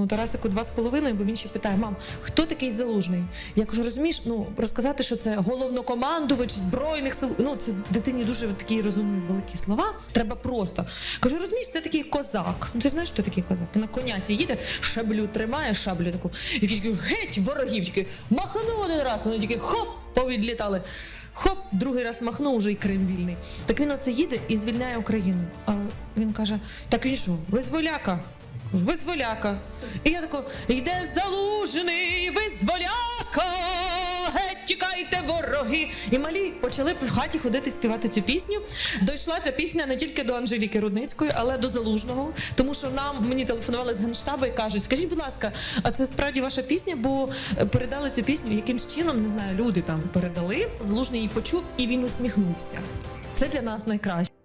Ну, Тарасику два з половиною, бо він ще питає: мам, хто такий залужний? Я кажу, розумієш, ну розказати, що це головнокомандувач збройних сил. Ну це дитині дуже такі розумні великі слова. Треба просто. Кажу, розумієш, це такий козак. Ну ти знаєш, хто такий козак? На коняці їде, шаблю тримає, шаблю таку. І такий геть ворогів, тільки махнув один раз, вони тільки хоп, повідлітали. Хоп, другий раз махнув, уже і Крим вільний. Так він оце їде і звільняє Україну. А він каже: так він що, визволяка? Визволяка. І я тако, йде залужений визволяка, геть тікайте вороги. І малі почали в хаті ходити співати цю пісню. Дійшла ця пісня не тільки до Анжеліки Рудницької, але до Залужного. Тому що нам мені телефонували з генштабу і кажуть: скажіть, будь ласка, а це справді ваша пісня? Бо е, передали цю пісню якимсь чином, не знаю, люди там передали. Залужний її почув і він усміхнувся. Це для нас найкраще.